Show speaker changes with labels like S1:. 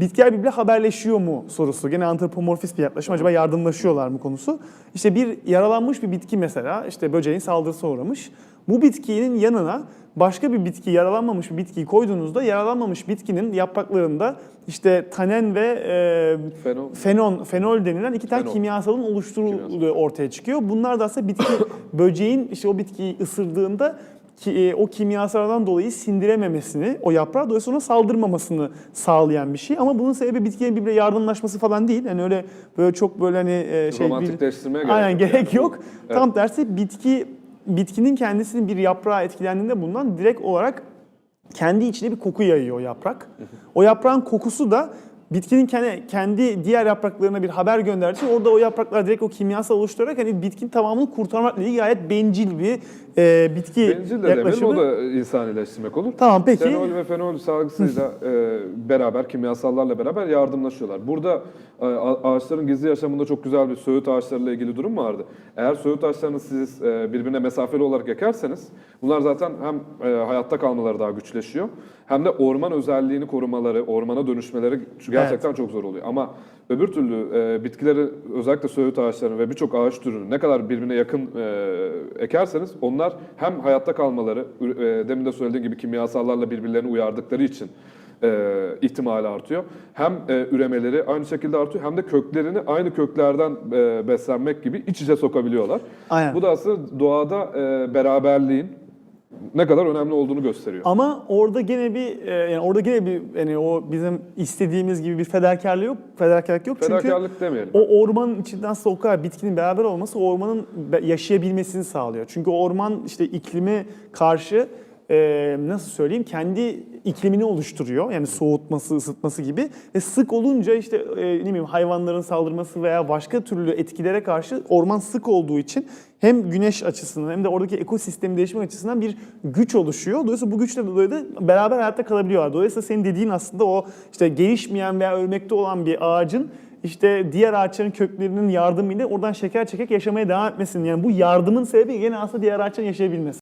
S1: bitkiler birbiriyle haberleşiyor mu sorusu. Gene antropomorfist bir yaklaşım. Acaba yardımlaşıyorlar mı konusu. İşte bir yaralanmış bir bitki mesela işte böceğin saldırısına uğramış. Bu bitkinin yanına başka bir bitki, yaralanmamış bir bitkiyi koyduğunuzda yaralanmamış bitkinin yapraklarında işte tanen ve e,
S2: Fenol.
S1: fenon, fenol denilen iki tane
S2: Fenol.
S1: kimyasalın oluşturulduğu ortaya çıkıyor. Bunlar da aslında bitki böceğin işte o bitkiyi ısırdığında ki, e, o kimyasallardan dolayı sindirememesini, o yaprağı dolayısıyla ona saldırmamasını sağlayan bir şey. Ama bunun sebebi bitkilerin birbirine yardımlaşması falan değil. Yani öyle böyle çok böyle hani e, şey bir-
S2: Romantikleştirmeye gerek
S1: Aynen gerek
S2: yani.
S1: yok.
S2: Evet.
S1: Tam tersi bitki bitkinin kendisinin bir yaprağa etkilendiğinde bundan direkt olarak kendi içinde bir koku yayıyor o yaprak. O yaprağın kokusu da bitkinin kendi, kendi diğer yapraklarına bir haber gönderdiği için orada o yapraklar direkt o kimyasal oluşturarak hani bitkinin tamamını kurtarmakla ilgili gayet bencil bir e, bitki
S2: Bencil de demeyelim
S1: yaklaşımı.
S2: o da insanileştirmek olur.
S1: Tamam peki.
S2: Fenol ve fenol salgısıyla e, beraber kimyasallarla beraber yardımlaşıyorlar. Burada e, ağaçların gizli yaşamında çok güzel bir söğüt ağaçlarıyla ilgili durum vardı. Eğer söğüt ağaçlarını siz e, birbirine mesafeli olarak ekerseniz bunlar zaten hem e, hayatta kalmaları daha güçleşiyor hem de orman özelliğini korumaları, ormana dönüşmeleri gerçekten çok zor oluyor. Ama öbür türlü e, bitkileri özellikle söğüt ağaçlarını ve birçok ağaç türünü ne kadar birbirine yakın e, ekerseniz onlar hem hayatta kalmaları, e, demin de söylediğim gibi kimyasallarla birbirlerini uyardıkları için e, ihtimali artıyor. Hem e, üremeleri aynı şekilde artıyor hem de köklerini aynı köklerden e, beslenmek gibi iç içe sokabiliyorlar.
S1: Aynen.
S2: Bu da aslında doğada e, beraberliğin ne kadar önemli olduğunu gösteriyor.
S1: Ama orada gene bir e, yani orada gene bir yani o bizim istediğimiz gibi bir fedakarlık yok. Fedakarlık yok çünkü
S2: Fedakarlık demeyelim.
S1: O ormanın içinden kadar bitkinin beraber olması o ormanın yaşayabilmesini sağlıyor. Çünkü o orman işte iklime karşı e, nasıl söyleyeyim kendi iklimini oluşturuyor. Yani soğutması, ısıtması gibi. Ve sık olunca işte e, ne bileyim hayvanların saldırması veya başka türlü etkilere karşı orman sık olduğu için hem güneş açısından hem de oradaki ekosistemi değişmek açısından bir güç oluşuyor. Dolayısıyla bu güçle dolayı da beraber hayatta kalabiliyorlar. Dolayısıyla senin dediğin aslında o işte gelişmeyen veya ölmekte olan bir ağacın işte diğer ağaçların köklerinin yardımıyla oradan şeker çekek yaşamaya devam etmesinin yani bu yardımın sebebi gene aslında diğer ağaçların yaşayabilmesi.